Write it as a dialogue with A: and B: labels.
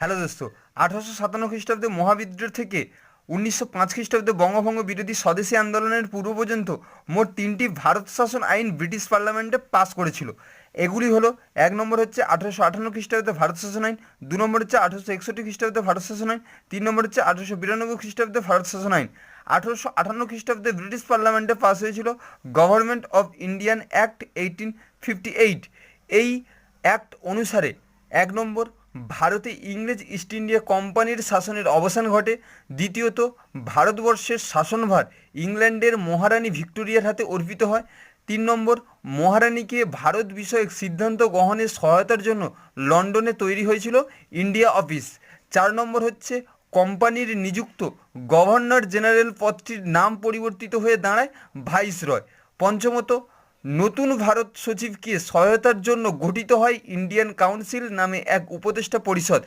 A: Hello দোস্ত, আঠারোশো সাতান্ন খ্রিস্টাব্দে মহাবিদ্রোহ থেকে উনিশশো পাঁচ খ্রিস্টাব্দে বঙ্গভঙ্গ বিরোধী স্বদেশী আন্দোলনের পূর্ব পর্যন্ত মোট তিনটি ভারত শাসন আইন ব্রিটিশ পার্লামেন্টে পাস করেছিল। এগুলি হলো, এক নম্বর হচ্ছে আঠারোশো আঠান্ন খ্রিস্টাব্দে ভারত শাসন আইন, দু নম্বর হচ্ছে আঠারোশো একষট্টি খ্রিস্টাব্দে ভারত শাসন আইন, তিন নম্বর হচ্ছে আঠারোশো বিরানব্বই খ্রিস্টাব্দে ভারত শাসন আইন। আঠারোশো আঠান্ন খ্রিস্টাব্দে ব্রিটিশ পার্লামেন্টে পাস হয়েছিল government of Indian act eighteen fifty eight. এই অ্যাক্ট অনুসারে এক নম্বর ভারতে ইংরেজ ইস্ট ইন্ডিয়া কোম্পানির শাসনের অবসান ঘটে। দ্বিতীয়ত, ভারতবর্ষের শাসনভার ইংল্যান্ডের মহারানী ভিক্টোরিয়ার হাতে অর্পিত হয়। তিন নম্বর, মহারানীকে ভারত বিষয়ক সিদ্ধান্ত গ্রহণের সহায়তার জন্য লন্ডনে তৈরি হয়েছিল ইন্ডিয়া অফিস। চার নম্বর হচ্ছে, কোম্পানির নিযুক্ত গভর্নর জেনারেল পদটির নাম পরিবর্তিত হয়ে দাঁড়ায় ভাইসরয়। পঞ্চমত নতুন ভারত সচিবকে সহায়তার জন্য গঠিত হয় ইন্ডিয়ান কাউন্সিল নামে এক উপদেষ্টা পরিষদ